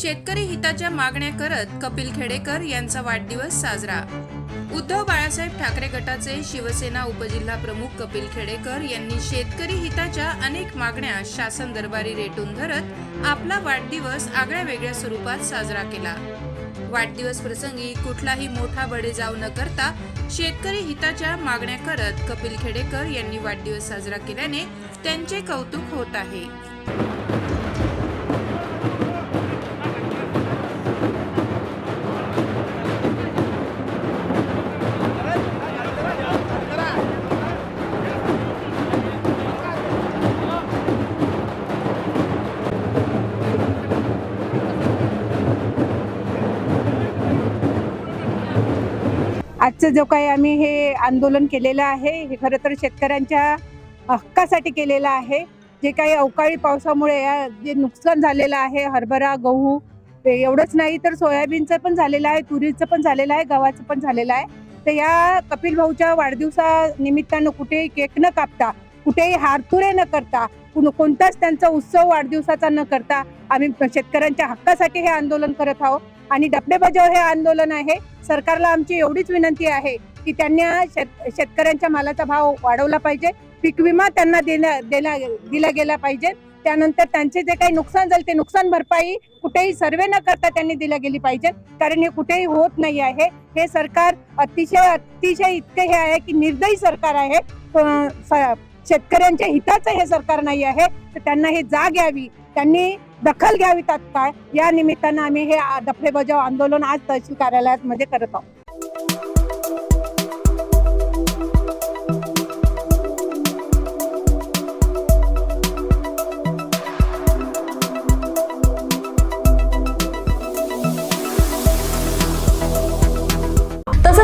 शेतकरी हिताच्या मागण्या करत कपिल खेडेकर यांचा वाढदिवस साजरा. उद्धव बाळासाहेब ठाकरे गटाचे शिवसेना उपजिल्हा प्रमुख कपिल खेडेकर यांनी शेतकरी हिताच्या अनेक मागण्या शासन दरबारी रेटून धरत आपला वाढदिवस आगळ्या वेगळ्या स्वरूपात साजरा केला. वाढदिवस प्रसंगी कुठलाही मोठा बडेजाव न करता शेतकरी हिताच्या मागण्या करत कपिल खेडेकर यांनी वाढदिवस साजरा केल्याने त्यांचे कौतुक होत आहे. आजचं जो काही आम्ही हे आंदोलन केलेलं आहे हे खरं तर शेतकऱ्यांच्या हक्कासाठी केलेलं आहे. जे काही अवकाळी पावसामुळे या जे नुकसान झालेलं आहे हरभरा गहू एवढंच नाही तर सोयाबीनचं पण झालेलं आहे तुरीचं पण झालेलं आहे गव्हाचं पण झालेलं आहे. तर या कपिल भाऊच्या वाढदिवसा निमित्तानं कुठेही केक न कापता कुठेही हारतुरे न करता कोणताच त्यांचा उत्सव वाढदिवसाचा न करता आम्ही शेतकऱ्यांच्या हक्कासाठी हे आंदोलन करत आहोत. आणि डबडे बजाव हे आंदोलन आहे. सरकारला आमची एवढीच विनंती आहे की त्यांनी शेत शेतकऱ्यांच्या मालाचा भाव वाढवला पाहिजे. पीक विमा त्यांना देण्या देला दिला गेला पाहिजे. त्यानंतर त्यांचे जे काही नुकसान झाले ते नुकसान भरपाई कुठेही सर्वे न करता त्यांनी दिल्या गेली पाहिजे कारण हे कुठेही होत नाही आहे. हे सरकार अतिशय अतिशय इतके हे आहे की निर्दयी सरकार आहे. स- शेतकऱ्यांच्या हिताचं हे सरकार नाही आहे तर त्यांना हे जाग यावी. त्यांनी दखल घ्यावी तात्काळ या निमित्तानं आम्ही हे दफे बजाव आंदोलन आज तहसील कार्यालयात मध्ये करत आहोत.